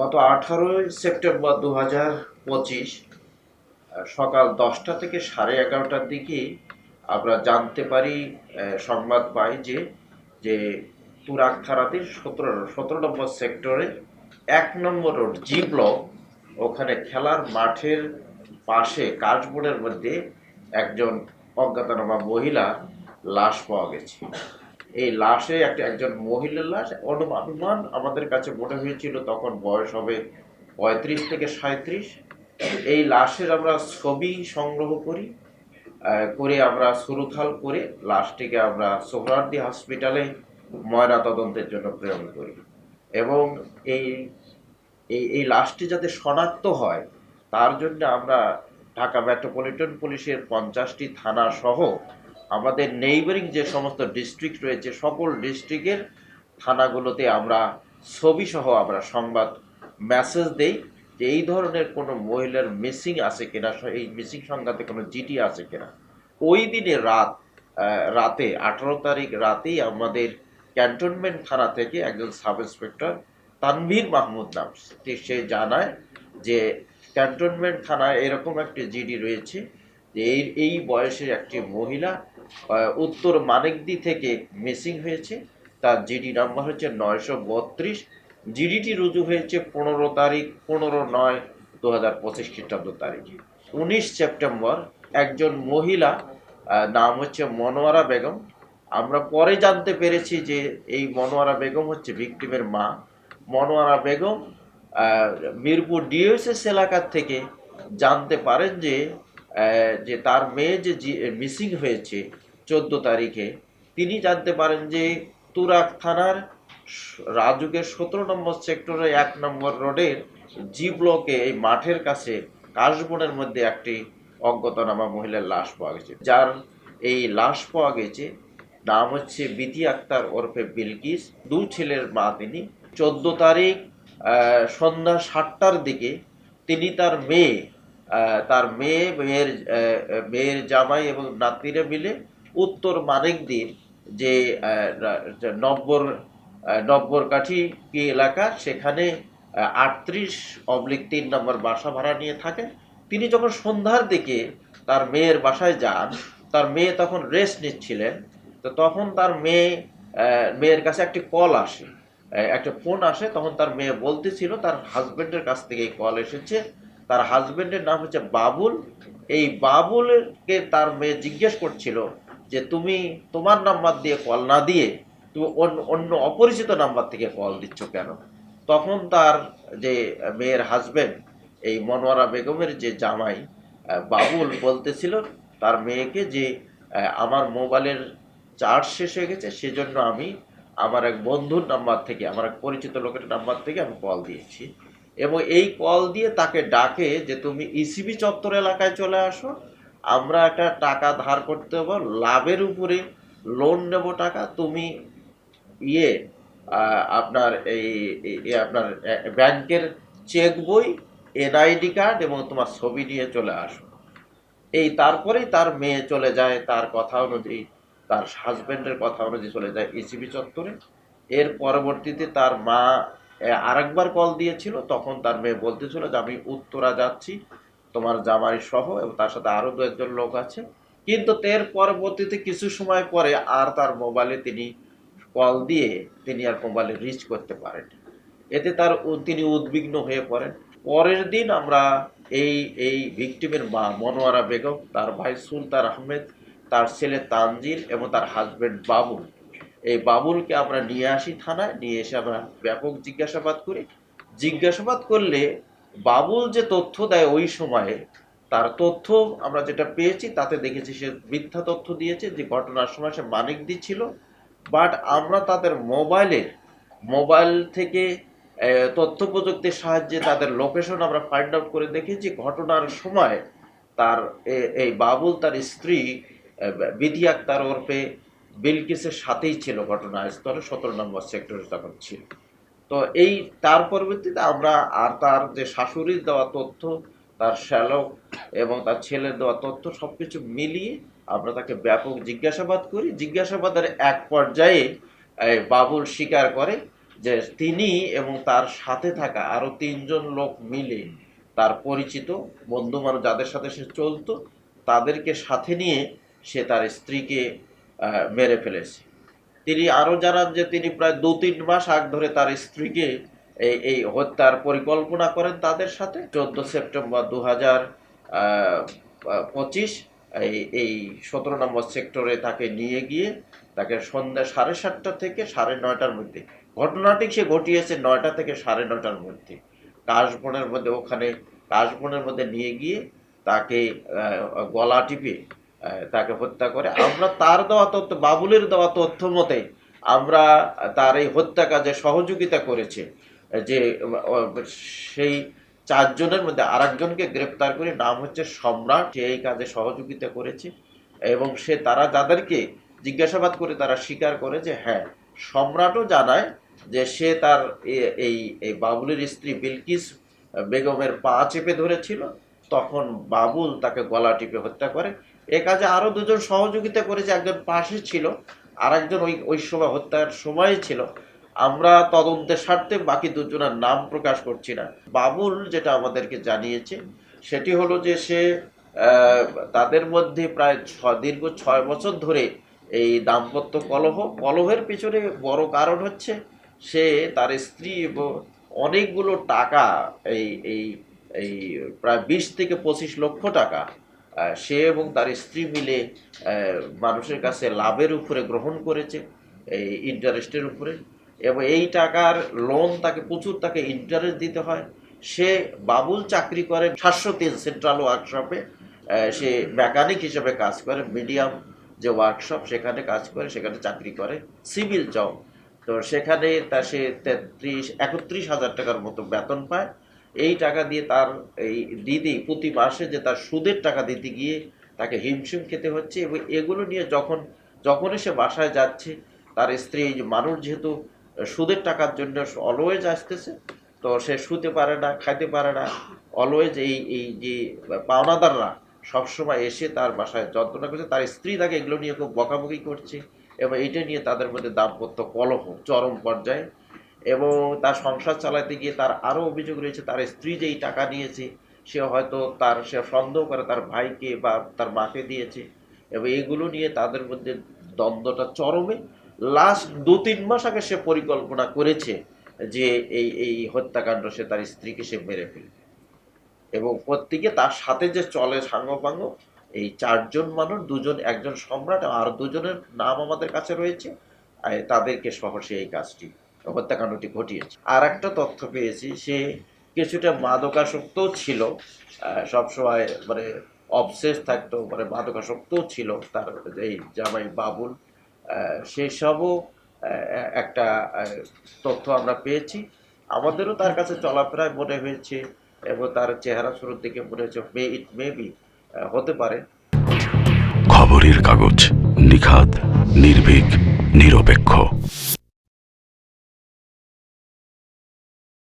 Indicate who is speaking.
Speaker 1: গত আঠারোই সেপ্টেম্বর দু হাজার পঁচিশ সকাল দশটা থেকে সাড়ে এগারোটার দিকে আমরা জানতে পারি সংবাদ পাই যে যে তুরাক থানাতে সতেরো সতেরো নম্বর সেক্টরে এক নম্বর রোড জি ব্লক ওখানে খেলার মাঠের পাশে কাশবোর্ডের মধ্যে একজন অজ্ঞাতনামা মহিলা লাশ পাওয়া গেছে। এই লাশে একটা একজন মহিলার লাশ অনুমান আমাদের কাছে মনে হয়েছিল তখন বয়স হবে পঁয়ত্রিশ থেকে সাঁত্রিশ। এই লাশের আমরা ছবি সংগ্রহ করি করে আমরা সুরুথাল করে লাশটিকে আমরা সোহরার্দি হসপিটালে ময়না তদন্তের জন্য প্রেরণ করি। এবং এই এই লাশটি যাতে শনাক্ত হয়, তার জন্য আমরা ঢাকা মেট্রোপলিটন পুলিশের পঞ্চাশটি থানা সহ আমাদের নেইবারিং যে সমস্ত ডিস্ট্রিক্ট রয়েছে, সকল ডিস্ট্রিক্টের থানাগুলোতে আমরা ছবি সহ আমরা সংবাদ মেসেজ দেই যে এই ধরনের কোনো মহিলার মিসিং আছে কিনা, এই মিসিং সংক্রান্তে কোনো জিটি আছে কিনা। ওই দিনে রাত রাতে, আঠারো তারিখ রাতেই আমাদের ক্যান্টনমেন্ট থানা থেকে একজন সাব ইন্সপেক্টর তানভীর মাহমুদ নাম, সে জানায় যে ক্যান্টনমেন্ট থানায় এরকম একটি জিডি রয়েছে। যে এই এই বয়সের একটি মহিলা উত্তর মানিকদি থেকে মিসিং হয়েছে। তার জিডি নাম্বার হচ্ছে নয়শো বত্রিশ। জিডিটি রুজু হয়েছে পনেরো তারিখ, পনেরো নয় দু হাজার পঁচিশ খ্রিস্টাব্দ তারিখে। উনিশ সেপ্টেম্বর একজন মহিলা নাম হচ্ছে মনোয়ারা বেগম। আমরা পরে জানতে পেরেছি যে এই মনোয়ারা বেগম হচ্ছে ভিকটিমের মা। মনোয়ারা বেগম মিরপুর ডিওএসএস এলাকার থেকে জানতে পারেন যে যে তার মেয়ে যে মিসিং হয়েছে চোদ্দ তারিখে, তিনি জানতে পারেন যে তুরাক থানার রাজুকের সতেরো নম্বর সেক্টরে এক নম্বর রোডের জি ব্লকে এই মাঠের কাছে কাশবনের মধ্যে একটি অজ্ঞাতনামা মহিলার লাশ পাওয়া গেছে। যার এই লাশ পাওয়া গেছে, নাম হচ্ছে বিধি আক্তার ওরফে বিলকিস। দু ছেলের মা তিনি। চোদ্দ তারিখ সন্ধ্যা সাতটার দিকে তিনি তার মেয়ে তার মেয়ে মেয়ের মেয়ের জামাই এবং নাতিরা মিলে উত্তর মানিকদির যে নব্বর আহ, নব্বরকাঠি কি এলাকা সেখানে আটত্রিশ অবলিক তিন নম্বর বাসা ভাড়া নিয়ে থাকেন। তিনি যখন সন্ধ্যার দিকে তার মেয়ের বাসায় যান তার মেয়ে তখন রেস্ট নিচ্ছিলেন। তো তখন তার মেয়ে মেয়ের কাছে একটি কল আসে। একটা ফোন আসে তখন তার মেয়ে বলতেছিল তার হাজবেন্ডের কাছ থেকে কল এসেছে। তার হাজবেন্ডের নাম হচ্ছে বাবুল। এই বাবুলকে তার মেয়ে জিজ্ঞেস করছিল যে, তুমি তোমার নাম্বার দিয়ে কল না দিয়ে তুমি অন্য অন্য অপরিচিত নাম্বার থেকে কল দিচ্ছ কেন? তখন তার যে মেয়ের হাজবেন্ড, এই মনোয়ারা বেগমের যে জামাই বাবুল বলতেছিল তার মেয়েকে যে আমার মোবাইলের চার্জ শেষ হয়ে গেছে, সেজন্য আমি আমার এক বন্ধুর নাম্বার থেকে, আমার এক পরিচিত লোকের নাম্বার থেকে আমি কল দিয়েছি। এবং এই কল দিয়ে তাকে ডাকে যে তুমি ইসিবি চত্বর এলাকায় চলে আসো। আমরা একটা টাকা ধার করতে হব। লাভের উপরে লোন নেব টাকা। তুমি ইয়ে আপনার এই আপনার ব্যাংকের চেক বই এনআইডি কার্ড এবং তোমার ছবি নিয়ে চলে আসো। এই তারপরেই তার মেয়ে চলে যায়, তার কথা অনুযায়ী, তার হাজবেন্ডের কথা অনুযায়ী চলে যায় ইসিবি চত্বরে। এর পরবর্তীতে তার মা আরেকবার কল দিয়েছিল, তখন তার মেয়ে বলতেছিল যে, আমি উত্তরা যাচ্ছি, তোমার জামাই সহ এবং তার সাথে আরও দু একজন লোক আছে। কিন্তু এর পরবর্তীতে কিছু সময় পরে আর তার মোবাইলে তিনি কল দিয়ে তিনি আর মোবাইলে রিচ করতে পারেন। এতে তার তিনি উদ্বিগ্ন হয়ে পড়েন। পরের দিন আমরা এই এই ভিকটিমের মা মনোয়ারা বেগম, তার ভাই সুলতান আহমেদ, তার ছেলে তানজির এবং তার হাজবেন্ড বাবুল এই বাবুলকে আমরা নিয়ে আসি থানায়, নিয়ে এসে আমরা ব্যাপক জিজ্ঞাসাবাদ করি। জিজ্ঞাসাবাদ করলে বাবুল যে তথ্য দেয় ওই সময়ে তার তথ্য আমরা যেটা পেয়েছি তাতে দেখেছি সে মিথ্যা তথ্য দিয়েছে, যে ঘটনার সময় সে মানিক দিচ্ছিল বাট আমরা তাদের মোবাইলের মোবাইল থেকে তথ্য প্রযুক্তির সাহায্যে তাদের লোকেশন আমরা ফাইন্ড আউট করে দেখেছি। ঘটনার সময় তার এই বাবুল তার স্ত্রী বিধি আক্তার ওরফে বিলকিসের সাথেই ছিল ঘটনাস্থলে সতেরো নম্বর সেক্টরে তখন ছিল। তো এই, তার পরবর্তীতে আমরা আর তার যে শাশুড়ির দেওয়া তথ্য, তার শ্যালক এবং তার ছেলের দেওয়া তথ্য সব কিছু মিলিয়ে আমরা তাকে ব্যাপক জিজ্ঞাসাবাদ করি। জিজ্ঞাসাবাদের এক পর্যায়ে বাবুল স্বীকার করে যে তিনি এবং তার সাথে থাকা আরও তিনজন লোক মিলে তার পরিচিত বন্ধু মানুষ যাদের সাথে সে চলতো, তাদেরকে সাথে নিয়ে সে তার স্ত্রীকে মেরে ফেলেছে। তিনি আরও জানান যে তিনি প্রায় দু তিন মাস আগ ধরে তার স্ত্রীকে এই এই হত্যার পরিকল্পনা করেন তাদের সাথে। চোদ্দ সেপ্টেম্বর দু হাজার পঁচিশ, এই এই সতেরো নম্বর সেক্টরে তাকে নিয়ে গিয়ে তাকে সন্ধ্যা সাড়ে সাতটা থেকে সাড়ে নয়টার মধ্যে, ঘটনাটি সে ঘটিয়েছে নয়টা থেকে সাড়ে নয়টার মধ্যে। কাশবনের মধ্যে ওখানে, কাশবনের মধ্যে নিয়ে গিয়ে তাকে গলা টিপে তাকে হত্যা করে। আমরা তার দেওয়া তথ্য, বাবুলের দেওয়া তথ্য মতে আমরা তার এই হত্যা কাজে সহযোগিতা করেছে, যে সেই চারজনের মধ্যে আরেকজনকে গ্রেপ্তার করে, নাম হচ্ছে সম্রাট, সে এই কাজে সহযোগিতা করেছে এবং সে তারা যাদেরকে জিজ্ঞাসাবাদ করে তারা স্বীকার করে যে হ্যাঁ সম্রাটও জানায় যে সে তার এই এই বাবুলের স্ত্রী বিলকিস বেগমের পা চেপে ধরেছিল, তখন বাবুল তাকে গলা টিপে হত্যা করে। এ কাজে আরও দুজন সহযোগিতা করেছে, একজন পাশে ছিল আর একজন ওই ওই সময় হত্যার সময় ছিল। আমরা তদন্তের স্বার্থে বাকি দুজনের নাম প্রকাশ করছি না। বাবুল যেটা আমাদেরকে জানিয়েছে, সেটি হলো যে সে তাদের মধ্যে প্রায় ছ, দীর্ঘ ছয় বছর ধরে এই দাম্পত্য কলহ, কলহের পিছনে বড় কারণ হচ্ছে সে তার স্ত্রী এবং অনেকগুলো টাকা, এই এই এই প্রায় বিশ থেকে পঁচিশ লক্ষ টাকা সে এবং তার স্ত্রী মিলে মানুষের কাছে লাভের উপরে গ্রহণ করেছে, এই ইন্টারেস্টের উপরে। এবং এই টাকার লোন তাকে, প্রচুর তাকে ইন্টারেস্ট দিতে হয়। সে বাবুল চাকরি করে সাতশো তিন সেন্ট্রাল ওয়ার্কশপে সে মেকানিক হিসেবে কাজ করে মিডিয়াম যে ওয়ার্কশপ সেখানে কাজ করে, সেখানে চাকরি করে সিভিল জব তো সেখানে তা সে তেত্রিশ, একত্রিশ হাজার টাকার মতো বেতন পায়। এই টাকা দিয়ে তার এই দিদি প্রতি মাসে যে তার সুদের টাকা দিতে গিয়ে তাকে হিমশিম খেতে হচ্ছে এবং এগুলো নিয়ে যখন যখনই সে বাসায় যাচ্ছে, তার স্ত্রী মানুষ যেহেতু সুদের টাকার জন্য অলওয়েজ আসতেছে, তো সে শুতে পারে না, খাইতে পারে না। অলওয়েজ এই এই যে পাওনাদাররা সবসময় এসে তার বাসায় যন্ত্রণা করছে তার স্ত্রী তাকে এগুলো নিয়ে খুব বকাবকি করছে এবং এইটা নিয়ে তাদের মধ্যে দাম্পত্য কলহ, চরম পর্যায়ে এবং তার সংসার চালাতে গিয়ে তার আরও অভিযোগ রয়েছে, তার স্ত্রী যেই টাকা নিয়েছে, সে হয়তো তার, সে সন্দেহ করে তার ভাইকে বা তার মাকে দিয়েছে এবং এইগুলো নিয়ে তাদের মধ্যে দ্বন্দ্বটা চরমে। লাস্ট দু তিন মাস আগে সে পরিকল্পনা করেছে যে এই এই হত্যাকাণ্ড সে তার স্ত্রীকে সে মেরে ফেলবে। এবং প্রত্যেকে তার সাথে যে চলে সাঙ্গপাঙ্গ, এই চারজন মানুষ, দুজন, একজন সম্রাট আর দুজনের নাম আমাদের কাছে রয়েছে। তাদেরকে সহ সে এই কাজটি হত্যাকাণ্ডটি ঘটিয়েছে। আর একটা তথ্য পেয়েছি, সে কিছুটা মাদকাসক্তও ছিল সবসময় মানে অবসেস থাকতো মানে মাদকাসক্তও ছিল তার এই জামাই বাবুল। সেসবও একটা তথ্য আমরা পেয়েছি। আমাদেরও তার কাছে চলাফেরায় মনে হয়েছে এবং তার চেহারা শুরুর দিকে মনে হয়েছে মে ইট মে বি হতে পারে।
Speaker 2: খবরের কাগজ নিখাত নির্ভীক